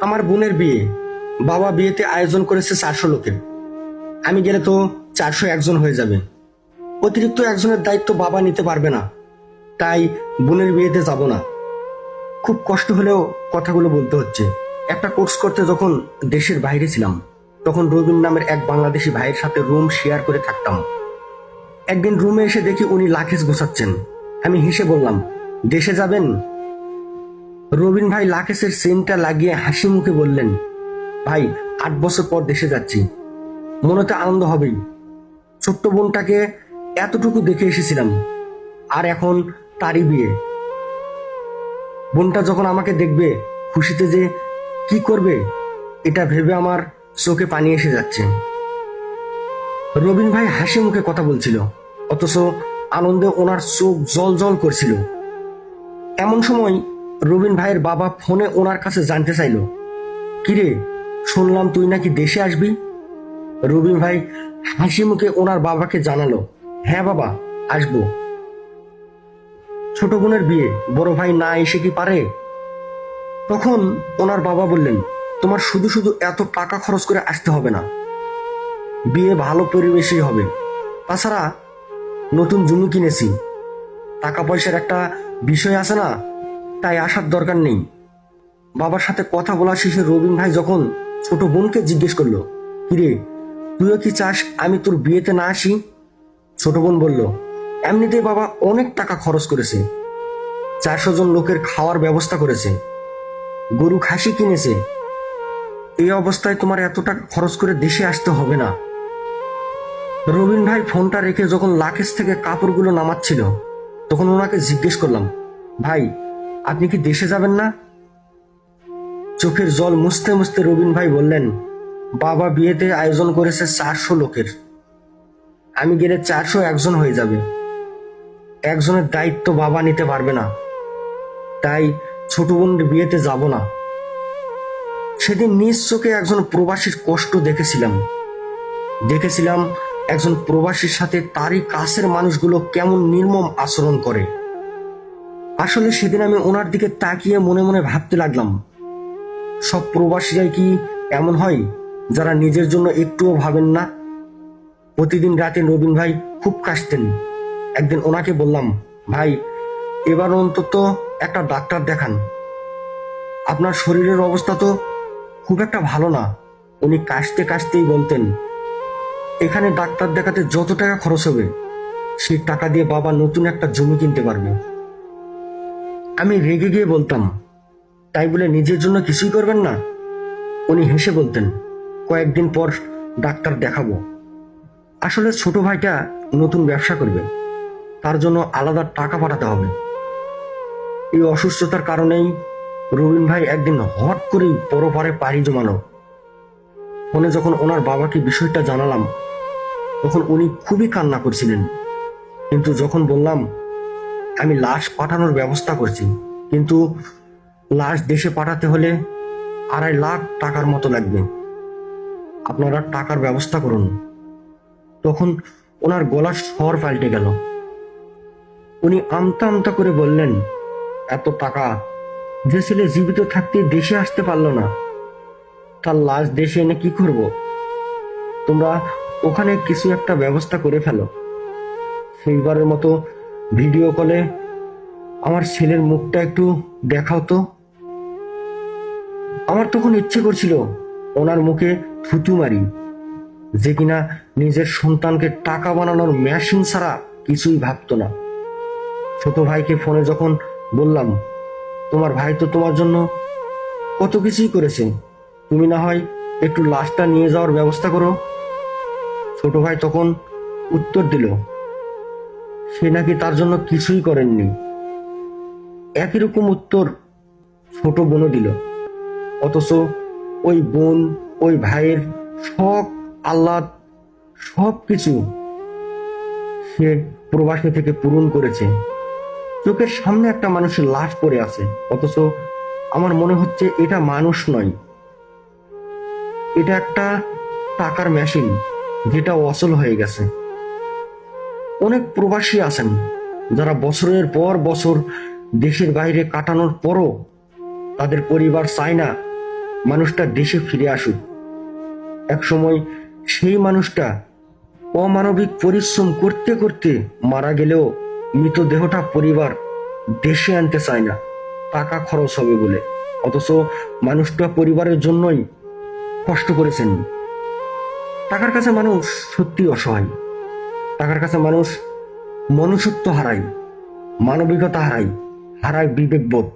আমার বোনের বিয়ে। বাবা বিয়েতে আয়োজন করেছে চারশো লোকের। আমি গেলে তো চারশো একজন হয়ে যাবে। অতিরিক্ত একজনের দায়িত্ব বাবা নিতে পারবে না। তাই বোনের বিয়েতে যাব না। খুব কষ্ট হলেও কথাগুলো বলতে হচ্ছে। একটা কোর্স করতে যখন দেশের বাইরে ছিলাম, তখন রবিন নামের এক বাংলাদেশি ভাইয়ের সাথে রুম শেয়ার করে থাকতাম। একদিন রুমে এসে দেখি উনি লাখেজ গোছাচ্ছেন। আমি হেসে বললাম, দেশে যাবেন? রবিন ভাই লাকেশের সেন্টটা লাগিয়ে হাসি মুখে বললেন, ভাই, আট বছর পর দেশে যাচ্ছি। মনে তো আনন্দ হবেই। ছোট্ট বোনটাকে এতটুকু দেখে এসেছিলাম। আর এখন তারই বিয়ে। বোনটা যখন আমাকে দেখবে, খুশিতে যে কি করবে, এটা ভেবে আমার চোখে পানি এসে যাচ্ছে। রবিন ভাই হাসি মুখে কথা বলছিল, অথচ আনন্দে ওনার চোখ জল জল করছিল। এমন সময় রবিন ভাইয়ের বাবা ফোনে ওনার কাছে জানতে চাইলো, কিরে, শুনলাম তুই নাকি দেশে আসবি? রবিন ভাই হাসি মুখে ওনার বাবাকে জানালো হ্যাঁ বাবা, আসব। ছোট বোনের বিয়ে, বড় ভাই না এসে কি পারে? তখন ওনার বাবা বললেন, তোমার শুধু শুধু এত টাকা খরচ করে আসতে হবে না, বিয়ে ভালো পরিবেশই হবে। তাছাড়া নতুন জমি কিনেছি, টাকা পয়সার একটা বিষয় আছে না তাই আসার দরকার নেই। বাবার সাথে কথা বলা শেষে রবিন ভাই যখন ছোট বোনকে জিজ্ঞেস করল, কিরে, তুইও কি চাস আমি তোর বিয়েতে না আসি? ছোট বোন বলল, এমনিতেই বাবা অনেক টাকা খরচ করেছে। চারশো জন লোকের খাওয়ার ব্যবস্থা করেছে। গরু, খাসি কিনেছে। এই অবস্থায় তোমার এত টাকা খরচ করে দেশে আসতে হবে না। রবিন ভাই ফোনটা রেখে যখন লাকেশ থেকে কাপড়গুলো নামাচ্ছিল, তখন ওনাকে জিজ্ঞেস করলাম, ভাই আপনি কি দেশে যাবেন না? চোখের জল মুছতে মুছতে রবিন ভাই বললেন, বাবা বিয়েতে আয়োজন করেছে চারশো লোকের। আমি গেলে চারশো একজন হয়ে যাবে। একজনের দায়িত্ব বাবা নিতে পারবে না। তাই ছোট বোনের বিয়েতে যাব না। সেদিন নিজ চোখে একজন প্রবাসীর কষ্ট দেখেছিলাম। দেখেছিলাম একজন প্রবাসীর সাথে তারই কাছের মানুষগুলো কেমন নির্মম আচরণ করে। আসলে সেদিন আমি ওনার দিকে তাকিয়ে মনে মনে ভাবতে লাগলাম। সব প্রবাসীরাই কি এমন হয় যারা নিজের জন্য একটুও ভাবেন না? প্রতিদিন রাতে নবীন ভাই খুব কাশতেন। একদিন ওনাকে বললাম, ভাই, এবার অন্তত একটা ডাক্তার দেখান। আপনার শরীরের অবস্থা তো খুব একটা ভালো না। উনি কাশতে কাশতেই বলতেন, এখানে ডাক্তার দেখাতে যত টাকা খরচ হবে, সেই টাকা দিয়ে বাবা নতুন একটা জমি কিনতে পারবে। আমি রেগে গিয়ে বলতাম, তাই বলে নিজের জন্য কিছুই করবেন না? উনি হেসে বলতেন, কয়েকদিন পর ডাক্তার দেখাবো। আসলে ছোট ভাইটা নতুন ব্যবসা করবে। তার জন্য আলাদা টাকা পাঠাতে হবে। এই অসুস্থতার কারণেই রবিন ভাই একদিন হট করেই পরপারে পাড়ি জমানো ফোনে যখন ওনার বাবাকে বিষয়টা জানালাম, তখন উনি খুবই কান্না করছিলেন। কিন্তু যখন বললাম আমি লাশ পাঠানোর ব্যবস্থা করছি। কিন্তু লাশ দেশে পাঠাতে হলে আড়াই লাখ টাকার মতো লাগবে। আপনারা টাকার ব্যবস্থা করুন। তখন ওনার গলার স্বর পাল্টে গেল। উনি আমতা আমতা করে বললেন, এত টাকা যে ছেলে জীবিত থাকতে দেশে আসতে পারল না, তার লাশ দেশে এনে কি করব? তোমরা ওখানে কিছু একটা ব্যবস্থা করে ফেলো। সেইবারের মতো ভিডিও কলে আমার ছেলের মুখটা একটু দেখাও তো। আমার তখন ইচ্ছে করছিল ওনার মুখে থুতু মারি, যে কিনা নিজের সন্তানকে টাকা বানানোর মেশিন ছাড়া কিছুই ভাবতো না। ছোট ভাইকে ফোনে যখন বললাম, তোমার ভাই তো তোমার জন্য কত কিছুই করেছে, তুমি না হয় একটু লাশটা নিয়ে যাওয়ার ব্যবস্থা করো। ছোট ভাই তখন উত্তর দিল সে নাকি তার জন্য কিছুই করেননি। একই রকম উত্তর ছোট বোনও দিল। অথচ ওই বোন, ওই ভাইয়ের শখ আহ্লাদ, সব কিছু সে প্রবাসী থেকে পূরণ করেছে। চোখের সামনে একটা মানুষের লাশ পড়ে আছে। অথচ আমার মনে হচ্ছে এটা মানুষ নয়। এটা একটা টাকার মেশিন যেটা অচল হয়ে গেছে। অনেক প্রবাসী আছেন, যারা বছরের পর বছর দেশের বাইরে কাটানোর পরও তাদের পরিবার চায় না মানুষটা দেশে ফিরে আসুক। একসময় সেই মানুষটা অমানবিক পরিশ্রম করতে করতে মারা গেলেও মৃতদেহটা পরিবার দেশে আনতে চায় না, টাকা খরচ হবে বলে। অথচ মানুষটা পরিবারের জন্যই কষ্ট করেছেন। টাকার কাছে মানুষ সত্যি অসহায়। টাকার কাছে মানুষ মনুষ্যত্ব হারায় মানবিকতা হারায় হারায় বিবেকবোধ।